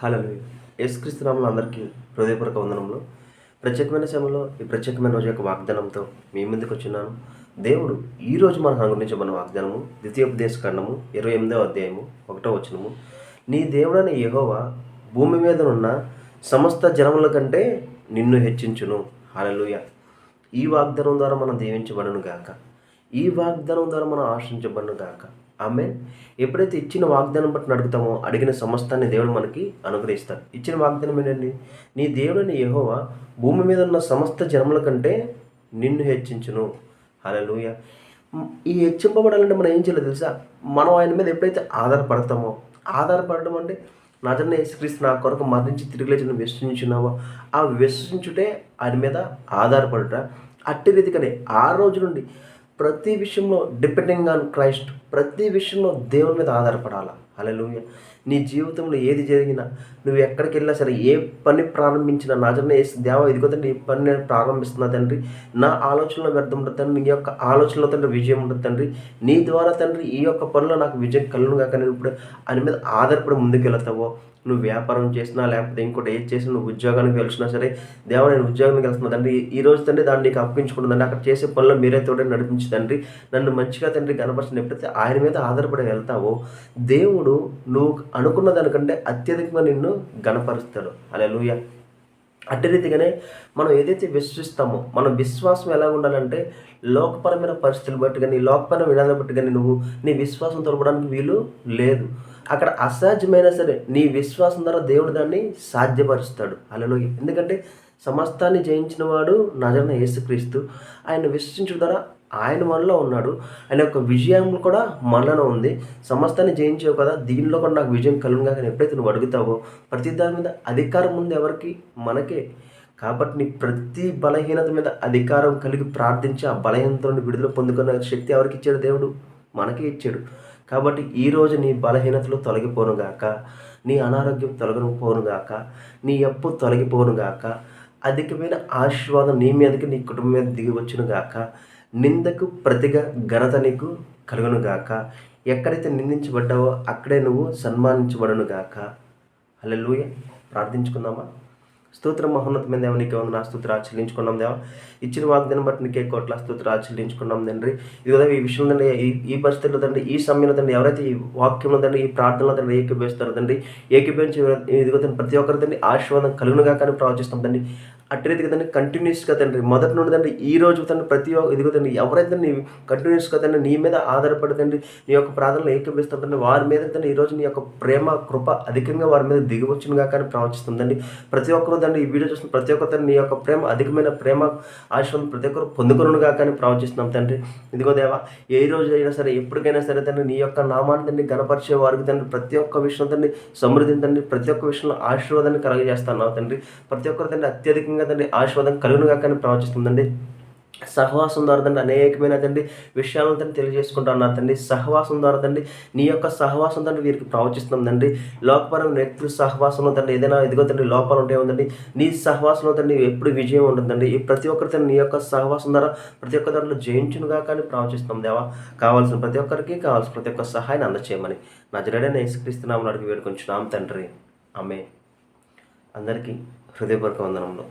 Hello యేసుక్రీస్తునామంలో అందరికీ హృదయపూర్వక వందనంలో ప్రత్యేకమైన సమయంలో ఈ ప్రత్యేకమైన రోజు యొక్క వాగ్దానంతో మీ ముందుకు వచ్చినాను. దేవుడు ఈ రోజు మన అనుగుణించబడిన వాగ్దానము ద్వితీయోపదేశ ఖండము ఇరవై ఎనిమిదవ అధ్యాయము ఒకటో వచనము. నీ దేవుడని యహోవా భూమి మీద ఉన్న సమస్త జనముల కంటే నిన్ను హెచ్చించును. హలలుయ ఈ వాగ్దానం ద్వారా మనం దీవించబడను గాక ఈ వాగ్దానం ద్వారా మనం ఆశించబడను గాక ఆమె ఎప్పుడైతే ఇచ్చిన వాగ్దానం బట్టి నడుపుతామో అడిగిన సమస్తాన్ని దేవుడు మనకి అనుగ్రహిస్తాడు. ఇచ్చిన వాగ్దానం ఏంటండి? నీ దేవుడని యహోవా భూమి మీద ఉన్న సమస్త జనముల కంటే నిన్ను హెచ్చించును. హల్లెలూయా. ఈ హెచ్చింపబడాలంటే మనం ఏం చేయాలో తెలుసా? మనం ఆయన మీద ఎప్పుడైతే ఆధారపడతామో ఆధారపడడం అంటే నాజన్న యేసుక్రీస్తు నా కొరకు మరణించి తిరిగి లేచిన విశ్వసించున్నావో? ఆ విశ్వసించుటే ఆయన మీద ఆధారపడుట. అట్టి రీతికనే ఆ రోజు నుండి ప్రతి విషయంలో డిపెండింగ్ ఆన్ క్రైస్ట్ ప్రతి విషయంలో దేవుని మీద ఆధారపడాలా? హల్లెలూయా. నీ జీవితంలో ఏది జరిగినా నువ్వు ఎక్కడికి వెళ్ళినా సరే ఏ పని ప్రారంభించినా నా జన్న వేసి దేవ ఇదిగో తండ్రి ఈ పని నేను ప్రారంభిస్తున్నా తండ్రి. నా ఆలోచనలో వ్యర్థం ఉంటుంది తండ్రి నీ యొక్క ఆలోచనలో తండ్రి విజయం ఉంటుంది తండ్రి. నీ ద్వారా తండ్రి ఈ యొక్క పనిలో నాకు విజయం కలను కాక నేను ఇప్పుడు అని మీద ఆధారపడి ముందుకెళ్తావో నువ్వు వ్యాపారం చేసినా లేకపోతే ఇంకోటి ఏది చేసినా నువ్వు ఉద్యోగానికి వెళ్ళినా సరే దేవ నేను ఉద్యోగానికి వెళ్తున్నా తండ్రి. ఈ రోజు తండ్రి దాన్ని నీకు అప్పగించుకుంటుందండి అక్కడ చేసే పనులు మీరే తోడే నడిపించి తండ్రి. నన్ను మంచిగా తండ్రి కనపరిచిన ఎప్పుడైతే ఆయన మీద ఆధారపడి వెళ్తావో దేవుడు నువ్వు అనుకున్న దానికంటే అత్యధికంగా నిన్ను గణపరుస్తాడు అలా అట్టి రీతిగానే మనం ఏదైతే విశ్వసిస్తామో మన విశ్వాసం ఎలా ఉండాలంటే లోకపరమైన పరిస్థితులు బట్టి కానీ లోకపరమైన విధానం బట్టి కానీ నువ్వు నీ విశ్వాసం తొలపడానికి వీలు లేదు. అక్కడ అసాధ్యమైనా సరే నీ విశ్వాసం ద్వారా దేవుడు దాన్ని సాధ్యపరుస్తాడు. అలలో ఎందుకంటే సమస్తాన్ని జయించిన వాడు నజన యేసుక్రీస్తు. ఆయన విశ్వసించడం ద్వారా ఆయన మనలో ఉన్నాడు. ఆయన యొక్క విజయం కూడా మనలో ఉంది. సమస్తాన్ని జయించావు కదా. దీనిలో కూడా నాకు విజయం కలుగును కానీ ఎప్పుడైతే నువ్వు అడుగుతావో ప్రతి దాని మీద అధికారం ఉంది ఎవరికి? మనకే. కాబట్టి నీ ప్రతి బలహీనత మీద అధికారం కలిగి ప్రార్థించి ఆ బలహీనత నుండి విడుదల పొందుకున్న శక్తి ఎవరికి ఇచ్చాడు దేవుడు? మనకే ఇచ్చాడు. కాబట్టి ఈరోజు నీ బలహీనతలు తొలగిపోనుగాక నీ అనారోగ్యం తొలగిపోనుగాక నీ అప్పు తొలగిపోనుగాక అధికమైన ఆశీర్వాదం నీ మీదకి నీ కుటుంబం మీద దిగి వచ్చునుగాక నిందకు ప్రతిగా ఘనత నీకు కలుగునుగాక ఎక్కడైతే నిందించబడ్డావో అక్కడే నువ్వు సన్మానించబడును గాక. ప్రార్థించుకుందామా? స్తోత్రం మహోన్నతమైన దేవ నీకే ఉంది నా స్తోత్ర చెల్లించుకున్నాం దేవ. ఇచ్చిన వాగ్దాన్ని బట్టి నీకే కోట్ల స్తోత్రాలు చెల్లించుకున్నాం తండ్రి. ఇదిగో ఈ విషయంలో తండ్రి ఈ ఈ పరిస్థితుల్లో తండ్రి ఈ సమయంలో తండ్రి ఎవరైతే ఈ వాక్యంలో తండ్రి ఈ ప్రార్థనలో తండ్రి ఏకీభవిస్తారో తండ్రి ఏకీభవించి ఇదిగో తండ్రి ప్రతి ఒక్కరి తండ్రి ఆశీర్వాదం కలుగునుగా కానీ ప్రవచిస్తాం తండ్రి. అట్టి రీతిగా తండ్రి కంటిన్యూస్గా తండ్రి మొదటి నుండి తండ్రి ఈ రోజు తండ్రి ప్రతి ఒక్క ఇదిగో తండ్రి ఎవరైతే నీ కంటిన్యూస్గా తండ్రి నీ మీద ఆధారపడతండి నీ యొక్క ప్రార్థనలు ఏకీపిస్తాం తండ్రి వారి మీద తండ్రి ఈ రోజు నీ యొక్క ప్రేమ కృప అధికంగా వారి మీద దిగి వచ్చినగా కానీ ప్రవచిస్తుందండి ప్రతి ఒక్కరు తండ్రి ఈ వీడియో చూసిన ప్రతి ఒక్కరు నీ యొక్క ప్రేమ అధికమైన ప్రేమ ఆశ్రమం ప్రతి ఒక్కరు పొందుకొనుగా కానీ ప్రవచిస్తున్నాం తండ్రి. ఇదిగో దేవా ఏ రోజు అయినా సరే ఎప్పటికైనా సరే తండ్రి నీ యొక్క నామాన్ని తండ్రి గణపరిచే వారికి తండ్రి ప్రతి ఒక్క విషయం తండ్రి సమృద్ధిని తండ్రి ప్రతి ఒక్క విషయంలో ఆశీర్వాదాన్ని కలుగజేస్తున్నావు తండ్రి. ప్రతి ఒక్కరు తండ్రి అత్యధికంగా తండ్రి ఆశీర్వాదం కలుగునుగా కానీ ప్రవచిస్తుందండి సహవాసం ద్వారా తండ్రి అనేకమైన తండ్రి విషయాలను తండ్రి తెలియజేసుకుంటా ఉన్నారు తండ్రి. సహవాసం ద్వారా తండ్రి నీ యొక్క సహవాసం తండ్రి వీరికి ప్రవచిస్తున్నాం తండ్రి. లోకపరం వ్యక్తులు సహవాసంలో తండ్రి ఏదైనా ఇదిగో తండ్రి లోపాలు ఉంటే ఉందండి నీ సహవాసంలో తండ్రి ఎప్పుడు విజయం ఉంటుందండి ఈ ప్రతి ఒక్కరి తండ్రి నీ యొక్క సహవాసం ద్వారా ప్రతి ఒక్క దాంట్లో జయించునుగా కానీ ప్రవచిస్తున్నాం దేవా. కావాల్సిన ప్రతి ఒక్కరికి కావాల్సిన ప్రతి ఒక్క సహాయాన్ని అందచేయమని. నా జడైన యేసుక్రీస్తునామని అడిగి వేడుకొంచున్నాం తండ్రి. ఆమె అందరికీ హృదయపూర్వక వందనంలో